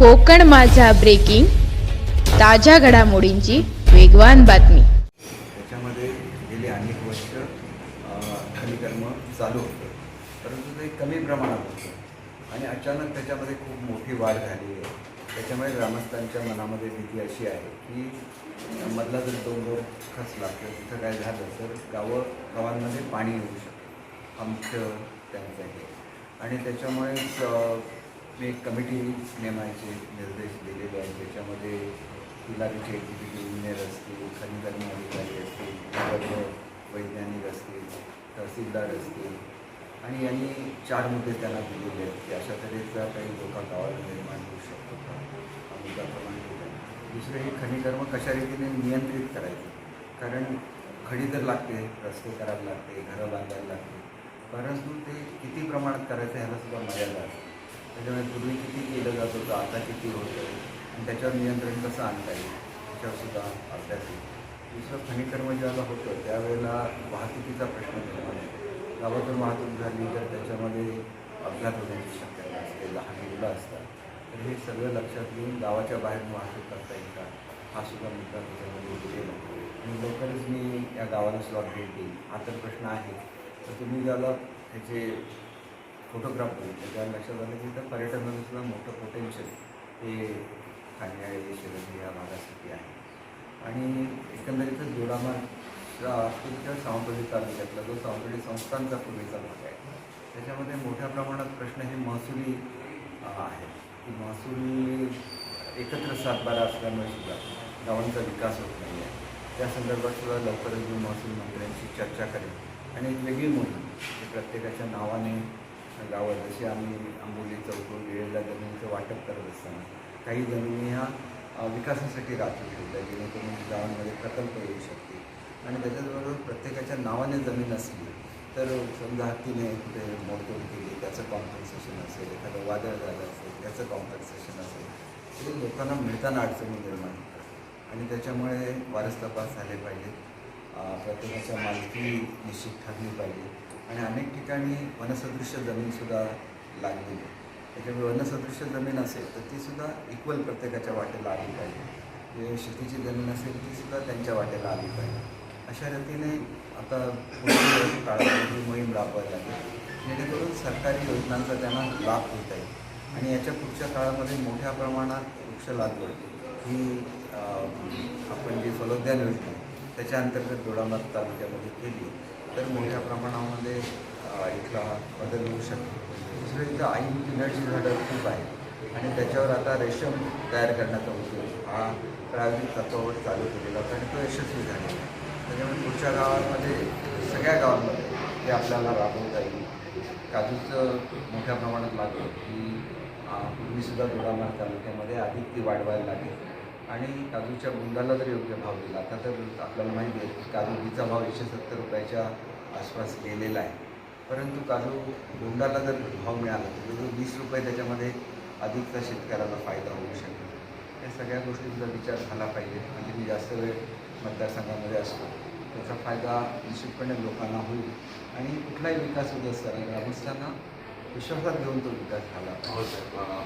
कोकण माझा ब्रेकिंग ताज्या घडामोडींची वेगवान बातमी. त्याच्यामध्ये गेले अनेक वर्ष अ, खनिकर्म चालू होतं. परंतु ते कमी प्रमाणात होतं. आणि अचानक त्याच्यामध्ये खूप मोठी वाढ झाली आहे. त्याच्यामुळे ग्रामस्थांच्या मनामध्ये भीती अशी आहे की मधला जर डोंगर खचला किंवा तिथं काय झालं तर गावं गावांमध्ये पाणी येऊ शकतं. आमचं त्यांचं आणि त्याच्यामुळेच एक कमिटी नेमायचे निर्देश दिलेले आहेत. त्याच्यामध्ये किल्लारीचे एक्झिक्युटिव्ह इंजिनियर असतील खनिकर्म अधिकारी असतील वैज्ञानिक असतील तहसीलदार असतील. आणि यांनी चार मुद्दे त्यांना दिलेले आहेत की अशा तऱ्हेचा काही धोका गावाला निर्माण होऊ शकतो का? हा मुद्दा प्रमाण एक दुसरं हे खनिकर्म कशा रीतीने नियंत्रित करायचं? कारण खडी तर लागते रस्ते करायला लागते घरं बांधायला लागते. परंतु ते किती प्रमाणात करायचं ह्याला सुद्धा मर्यादा असते. त्याच्यामुळे पूर्वी किती केलं जात होतं आता किती होतं आणि त्याच्यावर नियंत्रण कसं आणता येईल? त्याच्यावर सुद्धा अभ्यास येईल दुसरं खनिकर्म ज्यावेळेला होतं त्यावेळेला वाहतुकीचा प्रश्न निर्माण गावातून वाहतूक झाली तर त्याच्यामध्ये अपघात होण्याची शक्यता असते लहान मुलं असतात. तर हे सगळं लक्षात घेऊन गावाच्या बाहेर वाहतूक करता येईल का? हा सुद्धा मुद्दा त्याच्यामध्ये केला आणि लवकरच मी या गावाला स्लॉट भेट देईन हा तर प्रश्न आहे. तर तुम्ही ज्याला त्याचे फोटोग्राफ होईल त्याच्या लक्षात आलं की इथं पर्यटनाचं सुद्धा मोठं पोटेन्शियल हे ठाणे शिरंजी या भागासाठी आहे. आणि एकंदरीतच जोडामार तुमच्या सावंतवाडी तालुक्यातला जो सावंतवाडी संस्थांचा पूर्वीचा भाग आहे. त्याच्यामध्ये मोठ्या प्रमाणात प्रश्न हे महसुली आहेत. की महसुली एकत्र सातबारा असल्यामुळे सुद्धा गावांचा विकास होत नाही आहे त्या संदर्भात सुद्धा लवकरच मी महसूल मंत्र्यांशी चर्चा करेन आणि एक वेगळी मोहीम प्रत्येकाच्या नावाने गावात जशी आम्ही आंबोली चौकून वेळेला जमिनीचं वाटप करत असताना काही जमिनी ह्या विकासासाठी राखून ठेवल्या जेणेकरून गावांमध्ये प्रकल्प येऊ शकते आणि त्याच्याचबरोबर प्रत्येकाच्या नावाने जमीन असली तर समजा हत्तीने कुठे मोडतोड केली त्याचं कॉम्पन्सेशन असेल एखादं वादळ झालं असेल त्याचं कॉम्पन्सेशन असेल ते लोकांना मिळताना अडचणी निर्माण होतात. आणि त्याच्यामुळे वारस तपास झाले पाहिजेत. प्रत्येकाच्या मालकी निश्चित ठरली पाहिजे. आणि अनेक ठिकाणी वनसदृश्य जमीनसुद्धा लागलेली आहे. त्याच्यामुळे वनसदृश्य जमीन असेल तर तीसुद्धा इक्वल प्रत्येकाच्या वाटेला आली पाहिजे. जे शेतीची जमीन असेल तीसुद्धा त्यांच्या वाटेला आली पाहिजे. अशा रीतीने आता काळात ही मोहीम राबवायला लागेल. जेणेकरून सरकारी योजनांचा त्यांना लाभ घेता येईल आणि याच्या पुढच्या काळामध्ये मोठ्या प्रमाणात वृक्ष लागवड ही आपण जी फलोद्यान योजना त्याच्या अंतर्गत दोडामार्ग तालुक्यामध्ये केली तर मोठ्या प्रमाणामध्ये इथला बदल होऊ शकतो. दुसरं इथं आई पिण्याची झाडं खूप आहेत आणि त्याच्यावर आता रेशम तयार करण्याचा उद्योग हा प्रायोगिक तत्वावर चालू केलेला होता आणि तो यशस्वी झालेला आहे. त्याच्यामुळे पुढच्या गावांमध्ये सगळ्या गावांमध्ये ते आपल्याला राबवता येईल. काजूचं मोठ्या प्रमाणात लागलं की पूर्वीसुद्धा दोडामार्ग तालुक्यामध्ये अधिक ती वाढवायला लागेल. आणि काजूच्या बुंदाला जर योग्य भाव दिला आता तर आपल्याला माहिती आहे की काजूचा भाव एकशे सत्तर रुपयाच्या आसपास गेलेला आहे. परंतु काजू बोंडाला जर भाव मिळाला तर जो वीस रुपये त्याच्यामध्ये अधिकचा शेतकऱ्याला फायदा होऊ शकेल. या सगळ्या गोष्टींचा विचार झाला पाहिजे. म्हणजे मी जास्त वेळ मतदारसंघामध्ये असतो. त्याचा फायदा निश्चितपणे लोकांना होईल. आणि कुठलाही विकास होत असताना ग्रामस्थांना विश्वासात घेऊन तो विकास झाला हो,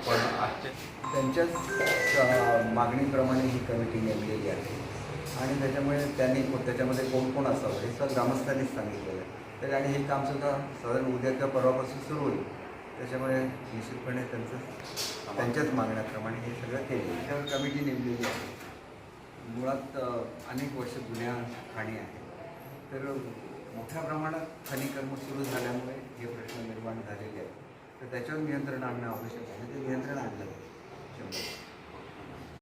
पण आजच्या त्यांच्याच मागणीप्रमाणे ही कमिटी नेमलेली आहे. आणि त्याच्यामुळे त्यांनी त्याच्यामध्ये कोण कोण असावं हे सगळं ग्रामस्थांनीच सांगितलेलं आहे. तर आणि हे कामसुद्धा साधारण उद्या किंवा परवापासून सुरू होईल. त्याच्यामुळे निश्चितपणे त्यांचं त्यांच्याच मागण्याप्रमाणे हे सगळं केलं त्यावर कमिटी नेमलेली आहे. मुळात अनेक वर्ष जुन्या खाणी आहेत. तर मोठ्या प्रमाणात खनिकर्म सुरू झाल्यामुळे हे प्रश्न निर्माण झालेले आहेत. तर त्याच्यावर नियंत्रण आणणं आवश्यक आहे. ते नियंत्रण आणलं पाहिजे. शंभर